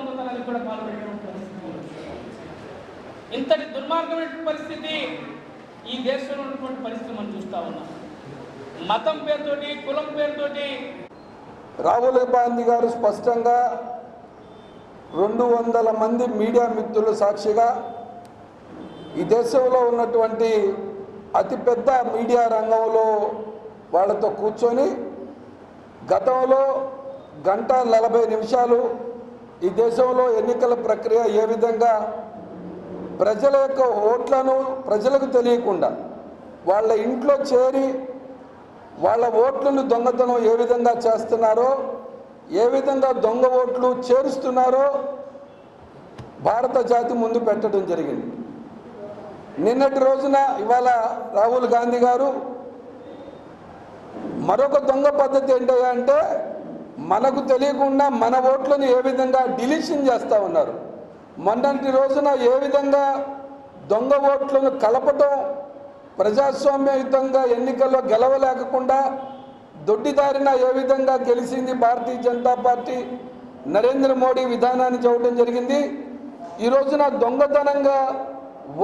దొంగతనానికి కూడా పాల్పడేటువంటి పరిస్థితి ఇంతటి దుర్మార్గమైన పరిస్థితి ఈ దేశంలో ఉన్నటువంటి పరిస్థితి మనం చూస్తా ఉన్నాం. మతం పేరుతోటి కులం పేరుతోటి రాహుల్ గాంధీ గారు స్పష్టంగా రెండు వందల మంది మీడియా మిత్రుల సాక్షిగా ఈ దేశంలో ఉన్నటువంటి అతిపెద్ద మీడియా రంగంలో వాళ్ళతో కూర్చొని గతంలో గంట నలభై నిమిషాలు ఈ దేశంలో ఎన్నికల ప్రక్రియ ఏ విధంగా ప్రజల యొక్క ఓట్లను ప్రజలకు తెలియకుండా వాళ్ళ ఇంట్లో చేరి వాళ్ళ ఓట్లను దొంగతనం ఏ విధంగా చేస్తున్నారో ఏ విధంగా దొంగ ఓట్లు చేరుస్తున్నారో భారత జాతి ముందు పెట్టడం జరిగింది. నిన్నటి రోజున ఇవాళ రాహుల్ గాంధీ గారు మరొక దొంగ పద్ధతి ఏంటంటే అంటే మనకు తెలియకుండా మన ఓట్లను ఏ విధంగా డిలీషన్ చేస్తూ ఉన్నారు? మొన్నటి రోజున ఏ విధంగా దొంగ ఓట్లను కలపటం ప్రజాస్వామ్యయుతంగా ఎన్నికల్లో గెలవలేకుండా దొడ్డిదారిన ఏ విధంగా గెలిచింది భారతీయ జనతా పార్టీ? నరేంద్ర మోడీ విధానాన్ని చెప్పడం జరిగింది. ఈ రోజున దొంగతనంగా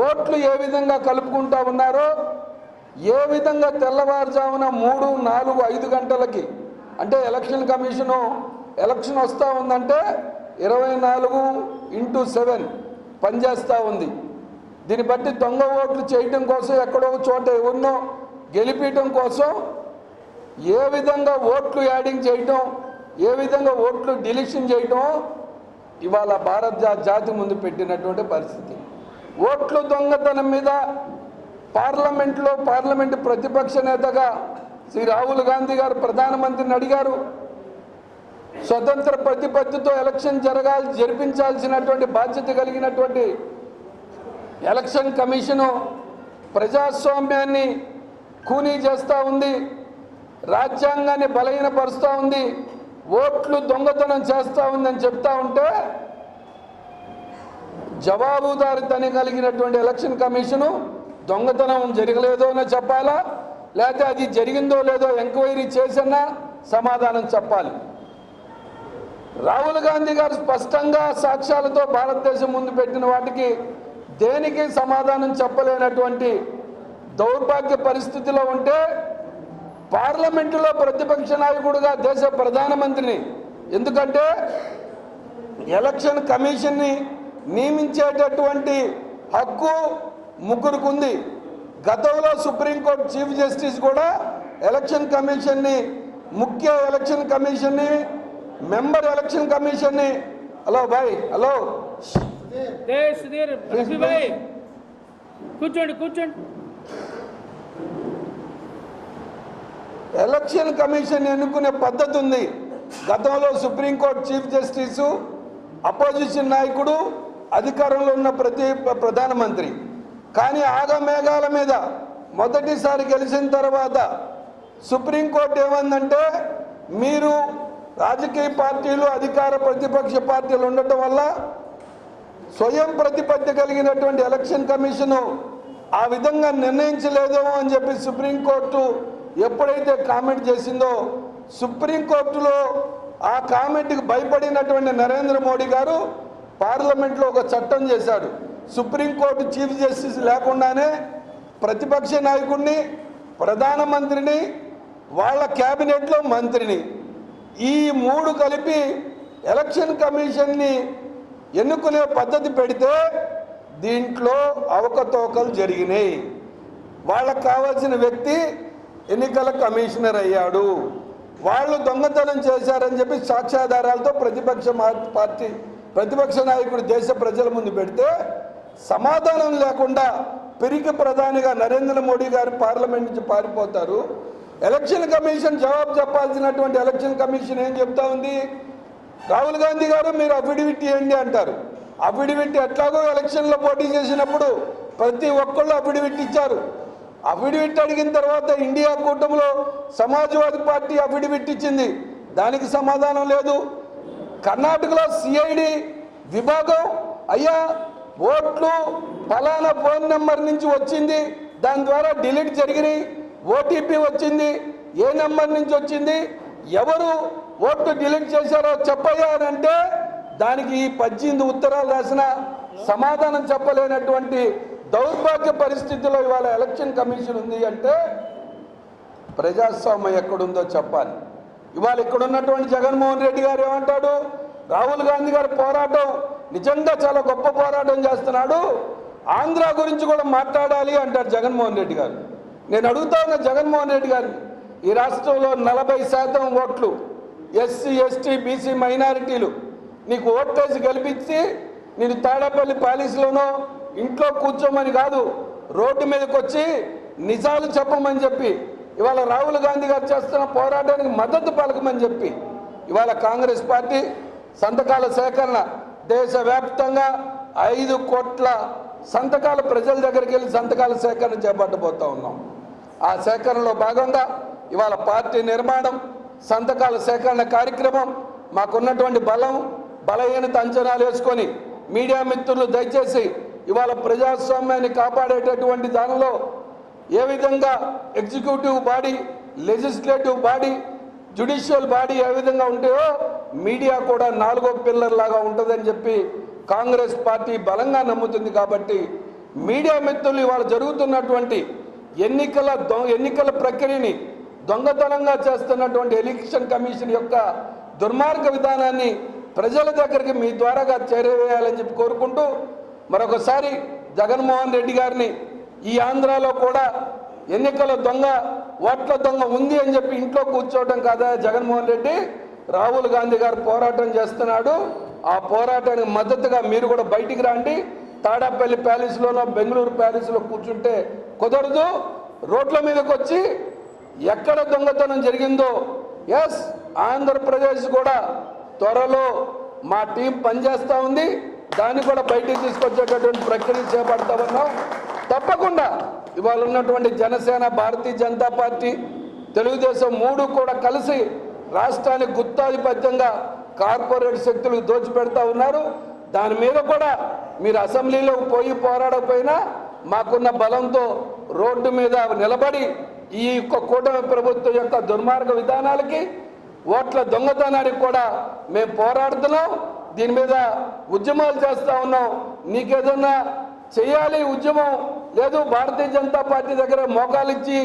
ఓట్లు ఏ విధంగా కలుపుకుంటా ఉన్నారో ఏ విధంగా తెల్లవారుజామున మూడు నాలుగు ఐదు గంటలకి అంటే ఎలక్షన్ కమిషను ఎలక్షన్ వస్తూ ఉందంటే ఇరవై నాలుగు ఇంటూ సెవెన్ పనిచేస్తూ ఉంది. దీన్ని బట్టి దొంగ ఓట్లు చేయటం కోసం ఎక్కడో ఒక చోట ఎవరినో గెలిపించడం కోసం ఏ విధంగా ఓట్లు యాడింగ్ చేయటం ఏ విధంగా ఓట్లు డిలీషన్ చేయటం ఇవాళ భారత జా- జాతి ముందు పెట్టినటువంటి పరిస్థితి. ఓట్లు దొంగతనం మీద పార్లమెంట్లో పార్లమెంటు ప్రతిపక్ష నేతగా శ్రీ రాహుల్ గాంధీ గారు ప్రధానమంత్రిని అడిగారు. స్వతంత్ర ప్రతిపత్తితో ఎలక్షన్ జరగాలి జరిపించాల్సినటువంటి బాధ్యత కలిగినటువంటి ఎలక్షన్ కమిషను ప్రజాస్వామ్యాన్ని కూనీ చేస్తూ ఉంది. రాజ్యాంగాన్ని బలహీనపరుస్తూ ఉంది. ఓట్లు దొంగతనం చేస్తూ ఉందని చెప్తా ఉంటే జవాబుదారితనం కలిగినటువంటి ఎలక్షన్ కమిషను దొంగతనం జరగలేదో అని చెప్పాలా? లేకపోతే అది జరిగిందో లేదో ఎంక్వైరీ చేసినా సమాధానం చెప్పాలి. రాహుల్ గాంధీ గారు స్పష్టంగా సాక్ష్యాలతో భారతదేశం ముందు పెట్టిన వాటికి దేనికి సమాధానం చెప్పలేనటువంటి దౌర్భాగ్య పరిస్థితిలో ఉంటే పార్లమెంటులో ప్రతిపక్ష నాయకుడుగా దేశ ప్రధానమంత్రిని ఎందుకంటే ఎలక్షన్ కమిషన్ని నియమించేటటువంటి హక్కు ముగ్గురుకుంది. గతంలో సుప్రీంకోర్టు చీఫ్ జస్టిస్ కూడా ఎలక్షన్ కమిషన్ని ముఖ్య ఎలక్షన్ కమిషన్ని మెంబర్ ఎలక్షన్ కమిషన్ని హలో బాయ్ హలో. కూర్చోండి కూర్చోండి. ఎలక్షన్ కమిషన్ ఎన్నుకునే పద్ధతి ఉంది. గతంలో సుప్రీంకోర్టు చీఫ్ జస్టిసు అపోజిషన్ నాయకుడు అధికారంలో ఉన్న ప్రతి ప్రధానమంత్రి. కానీ ఆగమేఘాల మీద మొదటిసారి గెలిచిన తర్వాత సుప్రీంకోర్టు ఏమందంటే మీరు రాజకీయ పార్టీలు అధికార ప్రతిపక్ష పార్టీలు ఉండటం వల్ల స్వయం ప్రతిపత్తి కలిగినటువంటి ఎలక్షన్ కమిషను ఆ విధంగా నిర్ణయించలేదేమో అని చెప్పి సుప్రీంకోర్టు ఎప్పుడైతే కామెంట్ చేసిందో సుప్రీంకోర్టులో ఆ కామెంట్కి భయపడినటువంటి నరేంద్ర మోడీ గారు పార్లమెంట్లో ఒక చట్టం చేశాడు. సుప్రీంకోర్టు చీఫ్ జస్టిస్ లేకుండానే ప్రతిపక్ష నాయకుడిని ప్రధానమంత్రిని వాళ్ళ క్యాబినెట్లో మంత్రిని. ఈ మూడు కలిపి ఎలక్షన్ కమిషన్ని ఎన్నుకునే పద్ధతి పెడితే దీంట్లో అవకతవకలు జరిగినాయి. వాళ్ళకు కావాల్సిన వ్యక్తి ఎన్నికల కమిషనర్ అయ్యాడు. వాళ్ళు దొంగతనం చేశారని చెప్పి సాక్ష్యాధారాలతో ప్రతిపక్ష పార్టీ ప్రతిపక్ష నాయకుడు దేశ ప్రజల ముందు పెడితే సమాధానం లేకుండా పెరిగి ప్రధానిగా నరేంద్ర మోడీ గారు పార్లమెంట్ నుంచి పారిపోతారు. ఎలక్షన్ కమిషన్ జవాబు చెప్పాల్సినటువంటి ఎలక్షన్ కమిషన్ ఏం చెప్తా ఉంది? రాహుల్ గాంధీ గారు మీరు అఫిడవిట్ ఇవ్వండి అంటారు. అఫిడవిట్ ఎట్లాగో ఎలక్షన్లో పోటీ చేసినప్పుడు ప్రతి ఒక్కళ్ళు అఫిడవిట్ ఇచ్చారు. అఫిడవిట్ అడిగిన తర్వాత ఇండియా కూటమిలో సమాజ్వాదీ పార్టీ అఫిడవిట్ ఇచ్చింది. దానికి సమాధానం లేదు. కర్ణాటకలో సిఐడి విభాగం అయ్యా ఓట్లు ఫలానా ఫోన్ నెంబర్ నుంచి వచ్చింది. దాని ద్వారా డిలీట్ జరిగినాయి ఓటీపీ వచ్చింది. ఏ నెంబర్ నుంచి వచ్చింది? ఎవరు ఓట్లు డిలీట్ చేశారో చెప్పయ్యా అని అంటే దానికి ఈ పద్దెనిమిది ఉత్తరాలు రాసిన సమాధానం చెప్పలేనటువంటి దౌర్భాగ్య పరిస్థితిలో ఇవాళ ఎలక్షన్ కమిషన్ ఉంది అంటే ప్రజాస్వామ్యం ఎక్కడుందో చెప్పాలి. ఇవాళ ఇక్కడ ఉన్నటువంటి జగన్మోహన్ రెడ్డి గారు ఏమంటాడు? రాహుల్ గాంధీ గారి పోరాటం నిజంగా చాలా గొప్ప పోరాటం చేస్తున్నాడు. ఆంధ్ర గురించి కూడా మాట్లాడాలి అంటారు జగన్మోహన్ రెడ్డి గారు. నేను అడుగుతా ఉన్న జగన్మోహన్ రెడ్డి గారు ఈ రాష్ట్రంలో నలభై శాతం ఓట్లు ఎస్సీ ఎస్టీ బీసీ మైనారిటీలు నీకు ఓట్లేసి గెలిపించి నేను తాడేపల్లి ప్యాలెస్లోనో ఇంట్లో కూర్చోమని కాదు రోడ్డు మీదకి వచ్చి నిజాలు చెప్పమని చెప్పి ఇవాళ రాహుల్ గాంధీ గారు చేస్తున్న పోరాటానికి మద్దతు పలకమని చెప్పి ఇవాళ కాంగ్రెస్ పార్టీ సంతకాల సేకరణ దేశవ్యాప్తంగా ఐదు కోట్ల సంతకాలు ప్రజల దగ్గరికి వెళ్ళి సంతకాల సేకరణ చేపట్టబోతా ఉన్నాం. ఆ సేకరణలో భాగంగా ఇవాళ పార్టీ నిర్మాణం సంతకాల సేకరణ కార్యక్రమం మాకున్నటువంటి బలం బలహీనత అంచనాలు వేసుకొని మీడియా మిత్రులు దయచేసి ఇవాళ ప్రజాస్వామ్యాన్ని కాపాడేటటువంటి దానిలో ఏ విధంగా executive body legislative body judicial body ఏ విధంగా ఉంటాయో మీడియా కూడా నాలుగో పిల్లర్ లాగా ఉంటుందని చెప్పి కాంగ్రెస్ పార్టీ బలంగా నమ్ముతుంది కాబట్టి మీడియా మిత్రులు ఇవాళ జరుగుతున్నటువంటి ఎన్నికల ఎన్నికల ప్రక్రియని దొంగతనంగా చేస్తున్నటువంటి ఎలక్షన్ కమిషన్ యొక్క దుర్మార్గ విధానాన్ని ప్రజల దగ్గరికి మీ ద్వారాగా చేరవేయాలని చెప్పి కోరుకుంటూ మరొకసారి జగన్మోహన్ రెడ్డి గారిని ఈ ఆంధ్రాలో కూడా ఎన్నికల దొంగ ఓట్ల దొంగ ఉంది అని చెప్పి ఇంట్లో కూర్చోవడం కాదా జగన్మోహన్ రెడ్డి? రాహుల్ గాంధీ గారు పోరాటం చేస్తున్నాడు. ఆ పోరాటానికి మద్దతుగా మీరు కూడా బయటికి రండి. తాడాపల్లి ప్యాలెస్లోనో బెంగళూరు ప్యాలెస్లో కూర్చుంటే కుదరదు. రోడ్ల మీదకి వచ్చి ఎక్కడ దొంగతనం జరిగిందో ఎస్ ఆంధ్రప్రదేశ్ కూడా త్వరలో మా టీం పనిచేస్తూ ఉంది. దాన్ని కూడా బయటికి తీసుకొచ్చేటటువంటి ప్రక్రియ చేపడతా ఉన్నాం. తప్పకుండా ఇవాళ ఉన్నటువంటి జనసేన భారతీయ జనతా పార్టీ తెలుగుదేశం మూడు కూడా కలిసి రాష్ట్రానికి గుత్తాధిపత్యంగా కార్పొరేట్ శక్తులు దోచిపెడతా ఉన్నారు. దాని మీద కూడా మీరు అసెంబ్లీలో పోయి పోరాడకపోయినా మాకున్న బలంతో రోడ్డు మీద నిలబడి ఈ యొక్క కూటమి ప్రభుత్వం యొక్క దుర్మార్గ విధానాలకి ఓట్ల దొంగతనానికి కూడా మేము పోరాడుతున్నాం. దీని మీద ఉద్యమాలు చేస్తూ ఉన్నాం. నీకేదన్నా చేయాలి ఉద్యమం? లేదు భారతీయ జనతా పార్టీ దగ్గర మోకాలిచ్చి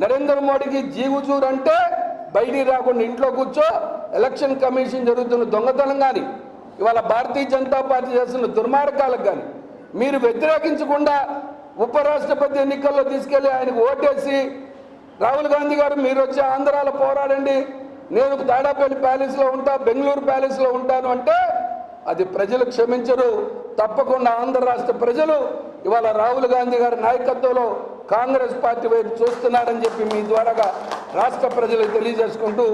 నరేంద్ర మోడీకి జీవుచూరంటే బయటికి రాకుండా ఇంట్లో కూర్చో ఎలక్షన్ కమిషన్ జరుగుతున్న దొంగతనం కానీ ఇవాళ భారతీయ జనతా పార్టీ చేస్తున్న దుర్మార్గాలకు కానీ మీరు వ్యతిరేకించకుండా ఉపరాష్ట్రపతి ఎన్నికల్లో తీసుకెళ్ళి ఆయనకు ఓటేసి రాహుల్ గాంధీ గారు మీరు వచ్చి ఆంధ్రాలో పోరాడండి నేను తాడాపల్లి ప్యాలెస్లో ఉంటా బెంగళూరు ప్యాలెస్లో ఉంటాను అంటే అది ప్రజలు క్షమించరు తప్పకుండా ఆంధ్ర రాష్ట్ర ప్రజలు ఇవాళ రాహుల్ గాంధీ గారి నాయకత్వంలో కాంగ్రెస్ పార్టీ వైపు చూస్తున్నారని చెప్పి మీ ద్వారాగా రాష్ట్ర ప్రజలకు తెలియజేసుకుంటూ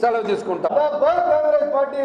సెలవు తీసుకుంటాం. కాంగ్రెస్ పార్టీ.